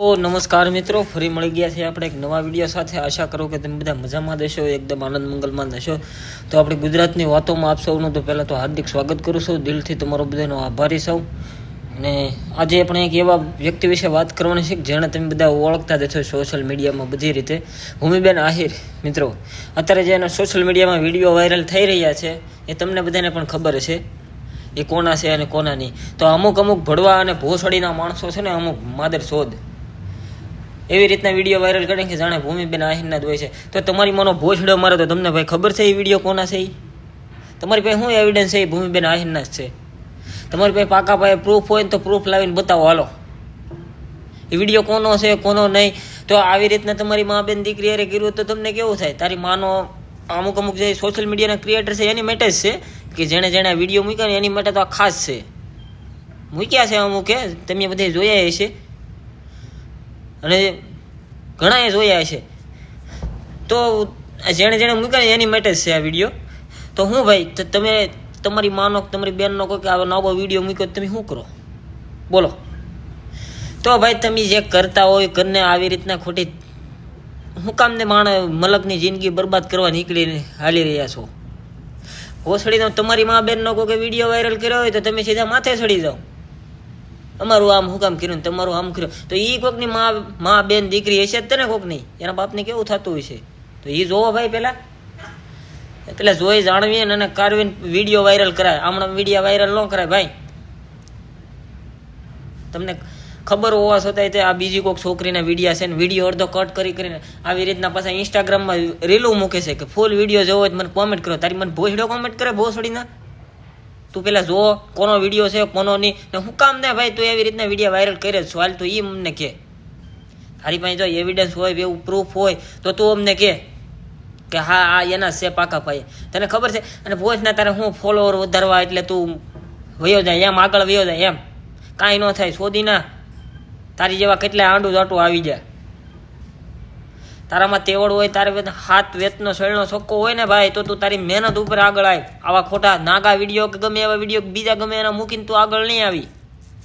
તો નમસ્કાર મિત્રો, ફરી મળી ગયા છે આપણે એક નવા વીડિયો સાથે. આશા કરું કે તમે બધા મજામાં દેશો એકદમ આનંદ મંગલમાં દેશો તો આપણે ગુજરાતની વાતોમાં આપ સૌનું તો પહેલાં તો હાર્દિક સ્વાગત કરું છું. દિલથી તમારો બધાનો આભારી સૌ અને આજે આપણે એક એવા વ્યક્તિ વિશે વાત કરવાની છે જેણે તમે બધા ઓળખતા દેશો સોશિયલ મીડિયામાં બધી રીતે. ભૂમિબેન આહિર, મિત્રો, અત્યારે જે એના સોશિયલ મીડિયામાં વીડિયો વાયરલ થઈ રહ્યા છે, એ તમને બધાને પણ ખબર છે એ કોના છે અને કોના નહીં. તો અમુક અમુક ભડવા અને ભોસડીના માણસો છે ને, અમુક માદર શોધ એવી રીતના વીડિયો વાયરલ કરે કે જાણે ભૂમિબેન આહિરના જ હોય છે. તો તમારી મનો ભોસડો મારે તો તમને ભાઈ ખબર છે એ વીડિયો કોના છે એ તમારી પાસે શું એવિડન્સ છે એ ભૂમિબેન આહિરના જ છે? તમારી પાસે પાકા પાસે પ્રૂફ હોય ને તો પ્રૂફ લાવીને બતાવો, હાલો. એ વીડિયો કોનો છે, કોનો નહીં? તો આવી રીતના તમારી મા બેન દીકરી અરે કર્યું તો તમને કેવું થાય? તારી માનો અમુક અમુક જે સોશિયલ મીડિયાના ક્રિએટર છે, એની માટે જ છે કે જેણે જેણે વીડિયો મૂક્યો ને એની માટે તો આ ખાસ છે. મૂક્યા છે અમુકે તમે બધે જોયા હશે. અને ઘણાએ જોયા છે. તો જેણે જેણે મૂક્યા એની માટે જ છે આ વીડિયો તો હું ભાઈ તમે, તમારી માનો તમારી બેનનો કોઈ આવો નવો વીડિયો મૂક્યો તમે શું કરો? બોલો. તો ભાઈ, તમે જે કરતા હોય, ઘરને આવી રીતના ખોટી હું કામ ને માણ મલકની જિંદગી બરબાદ કરવા નીકળીને હાલી રહ્યા છો? હોસડીનો તમારી મા બેનનો કોઈ વીડિયો વાયરલ કર્યો હોય તો તમે સીધા માથે ચડી જાઓ. અમારું આમ હું કામ કર્યું તમારું આમ કર્યું. તો એ કોકની મા મા બેન દીકરી હશે જ તને નહીં એના બાપને કેવું થતું હોય છે તો એ જોવો ભાઈ પહેલાં એટલે જોઈ જાણવી અને કારવીને વીડિયો વાયરલ કરાય. હમણાં વીડિયો વાયરલ ન કરાય ભાઈ. તમને ખબર હોવા છતાંય તે આ બીજી કોઈક છોકરીના વિડીયા છે ને વીડિયો અડધો કટ કરી કરીને આવી રીતના પાછા ઇન્સ્ટાગ્રામમાં રીલું મૂકે છે કે ફૂલ વીડિયો જોવો હોય મને કોમેન્ટ કરો. તારી મને ભોસડો કોમેન્ટ કરે ભોસડીના? તું પેલા જો કોનો વીડિયો છે કોનો નહીં ને હું કામ ને ભાઈ, તું એવી રીતના વીડિયો વાયરલ કરે છો, હાલ તો એ અમને કે. તારી પાસે જો એવિડન્સ હોય એવું પ્રૂફ હોય, તો તું અમને કે. કે હા, આ એના છે પાકા ભાઈ. તને ખબર છે? અને ભોજના તારે હું ફોલોવર વધારવા એટલે તું વયો જાય, એમ આગળ વયો જાય, એમ. કાંઈ ન થાય, શોધી ના. તારી જેવા કેટલા આંડું જાટું આવી જાય. તારામાં તેવડ હોય, તારે હાથ, વેતનો શેળનો છક્કો હોય ને ભાઈ, તો તું તારી મહેનત ઉપર આગળ આવ આવા ખોટા નાગા વીડિયો કે ગમે એવા વીડિયો બીજા ગમે એના મૂકીને તું આગળ નહીં આવી.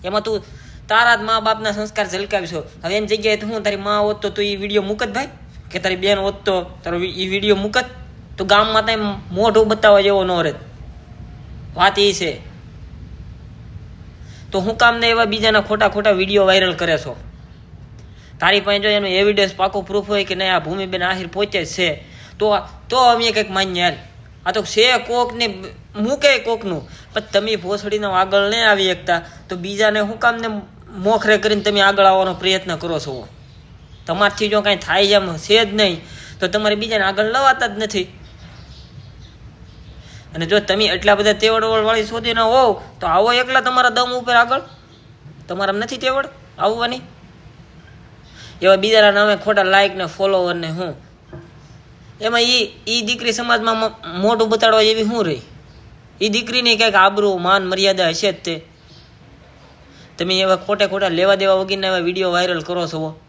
એમાં તું તારા જ મા બાપના સંસ્કાર ઝલકાવીશો. હવે એની જગ્યાએ તું હું તારી મા હોત તો તું એ વીડિયો મૂકત ભાઈ? કે તારી બેન હોત તો તારો એ વીડિયો મૂકત? તો ગામમાં તાઈ મોઢું બતાવવા જેવો ન રહે વાત એ છે. તો હું કામ ને એવા બીજાના ખોટા ખોટા વીડિયો વાયરલ કરે છો? તારી પાસે જો એનું એવિડન્સ પાકો પ્રૂફ હોય કે નહીં, આ ભૂમિબેન આહિર પોતે જ છે. તો તો અમે કંઈક માન્ય યાર આ તો છે કોકને મૂકે કોકનું. પણ તમે ભોસડીનો આગળ નહીં આવી શકતા તો બીજાને હું કામ ને મોખરે કરીને તમે આગળ આવવાનો પ્રયત્ન કરો છો? તમારથી જો કાંઈ થાય જેમ છે જ નહીં. તો તમારે બીજાને આગળ લવાતા જ નથી. અને જો તમે એટલા બધા તેવડ વાળી ન હોવ, તો આવો એકલા તમારા દમ ઉપર આગળ. તમારા નથી તેવડ આવવાની? એવા બીજાના નામે ખોટા લાઈક ને ફોલોવર ને હું. એમાં ઈ ઈ દીકરી સમાજમાં મોટું બતાડવા જેવી શું રહી? એ દીકરીની કંઈક આબરૂ, માન, મર્યાદા હશે જ તે. તમે એવા ખોટા ખોટા લેવા દેવા વગરના એવા વીડિયો વાયરલ કરો છો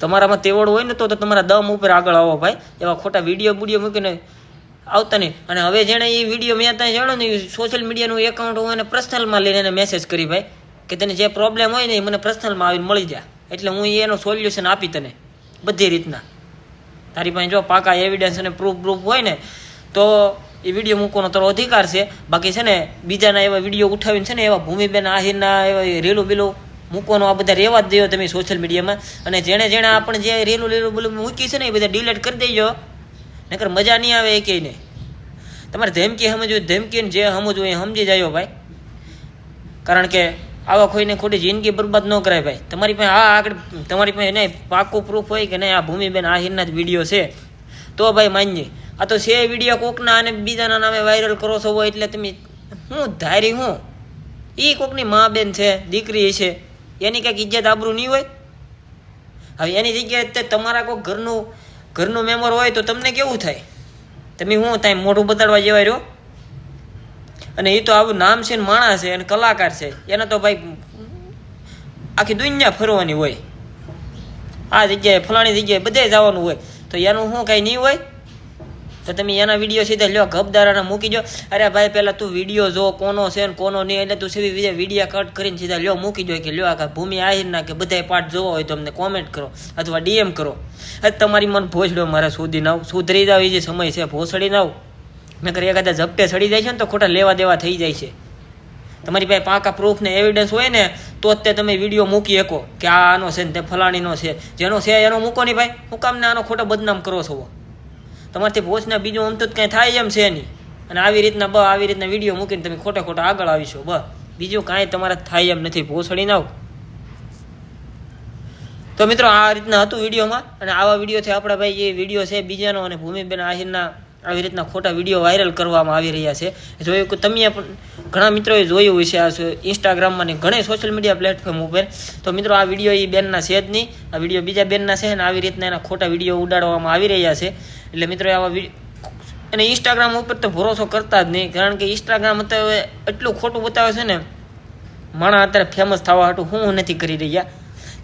તમારામાં તેવડ હોય ને તો તમારા દમ ઉપર આગળ આવો ભાઈ. એવા ખોટા વીડિયો બુડીયો મૂકીને આવતા નહીં. અને હવે જેણે એ વીડિયો મેં ત્યાં જાણો ને સોશિયલ મીડિયાનું એકાઉન્ટ હું એને પર્સનલમાં લઈને એને મેસેજ કરી ભાઈ, કે તને જે પ્રોબ્લેમ હોય ને એ મને પર્સનલમાં આવીને મળી જાય એટલે હું એનું સોલ્યુશન આપી તને, બધી રીતના. તારી પાસે જો પાકા એવિડન્સ અને પ્રૂફ પ્રૂફ હોય ને, તો એ વીડિયો મૂકવાનો તારો અધિકાર છે. બાકી છે ને, બીજાના એવા વીડિયો ઉઠાવીને છે ને, એવા ભૂમિબેન આહિરના એવા રેલું બીલું મૂકવાનું આ બધા રહેવા જ દેવો તમે સોશિયલ મીડિયામાં અને જેણે જેણે આપણે જે રેલું રેલું બીલું મૂકી છે ને, એ બધા ડિલીટ કરી દેજો. નકર મજા નહીં આવે એ નહીં તમારે ધમકી સમજવું ધમકીને જે સમજવું એ સમજી જાયો ભાઈ. કારણ કે આવા કોઈને ખોટી જિંદગી બરબાદ ન કરાય ભાઈ. તમારી પાસે આ આગળ તમારી પાસે નહીં પાકું પ્રૂફ હોય કે નહીં, આ ભૂમિબેન આહિરના જ વીડિયો છે. તો ભાઈ માન્ય આ તો છે વીડિયો કોકના અને બીજાના નામે વાયરલ કરો છો હોય એટલે તમે હું ધારી હું એ કોકની મા બેન છે, દીકરી છે, એની કંઈક ઇજ્જત આબરૂ નહીં હોય? હવે એની જગ્યાએ તમારા કોઈ ઘરનું ઘરનું મેમ્બર હોય તો તમને કેવું થાય? તમે શું થાય મોઢું બતાડવા જેવાય રહ્યો? અને એ તો આવું નામ છે ને માણસ છે અને કલાકાર છે. એને તો ભાઈ આખી દુનિયા ફરવાની હોય. આ જગ્યાએ, ફલાણી જગ્યાએ બધે જવાનું હોય. તો એનું શું કાંઈ નહીં હોય? તો તમે એના વીડિયો સીધા લ્યો ગપદારાના મૂકી જો અરે ભાઈ પહેલાં તું વીડિયો જો કોનો છે ને કોનો નહીં, એટલે તું સીધી વીડિયો કટ કરીને સીધા લ્યો, મૂકી જો કે લ્યો આખા ભૂમિ આહિરના કે બધાય પાઠ જોવો હોય તો અમને કોમેન્ટ કરો અથવા ડીએમ કરો. તમારી મન ભોસડો મારે સુધી નાવ સુધરી જાવ એ જે સમય છે, ભોસડી નાવ નકર એખાદા ઝપટે ચડી જાય છે ને તો ખોટા લેવા દેવા થઈ જાય છે. તમારી પાસે પાકા પ્રૂફ ને એવિડન્સ હોય ને, તો જ તે તમે વીડિયો મૂકી શકો કે આ આનો છે ને તે ફલાણીનો છે. જેનો છે એનો મૂકો નહીં ભાઈ. હું કામ ને આનો ખોટો બદનામ કરો છો? તમારથી પહોંચના બીજું આમ તો કાંઈ થાય એમ છે નહીં. અને આવી રીતના બ, આવી રીતના વીડિયો મૂકીને તમે ખોટા ખોટા આગળ આવીશો બ. બીજું કાંઈ તમારે થાય એમ નથી, ભોસડી નાવ તો મિત્રો, આ રીતના હતું વિડીયોમાં અને આવા વિડીયોથી આપણા ભાઈ જે વીડિયો છે બીજાનો અને ભૂમિબેન આહિરના આવી રીતના ખોટા વીડિયો વાયરલ કરવામાં આવી રહ્યા છે. જોયું કે તમે પણ ઘણા મિત્રોએ જોયું હશે આ ઇન્સ્ટાગ્રામમાં ને ઘણા સોશિયલ મીડિયા પ્લેટફોર્મ ઉપર. તો મિત્રો, આ વીડિયો એ બેનના છે જ નહીં. આ વીડિયો બીજા બેનના છે અને આવી રીતના એના ખોટા વીડિયો ઉડાડવામાં આવી રહ્યા છે. એટલે મિત્રો, આવા અને ઇન્સ્ટાગ્રામ ઉપર તો ભરોસો કરતા જ નહીં. કારણ કે ઇન્સ્ટાગ્રામ અત્યારે એટલું ખોટું બતાવે છે ને માણા અત્યારે ફેમસ થવા હાટું હું નથી કરી રહ્યા.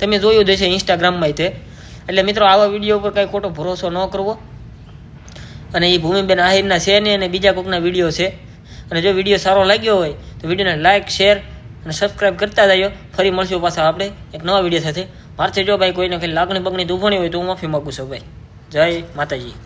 તમે જોયું જ હશે ઇન્સ્ટાગ્રામમાં તે. એટલે મિત્રો, આવા વીડિયો ઉપર કાંઈ ખોટો ભરોસો ન કરવો. અને એ ભૂમિબેન આહિરના છે ને અને બીજા કોઈકના વીડિયો છે. અને જો વીડિયો સારો લાગ્યો હોય, તો વિડીયોને લાઇક શેર અને સબસ્ક્રાઈબ કરતા જજો ફરી મળશું પાછા આપણે એક નવા વીડિયો સાથે. મારથી જો ભાઈ કોઈને કંઈ લાગણી બગણી દુભણી હોય તો હું માફી માગું છું ભાઈ. જય માતાજી.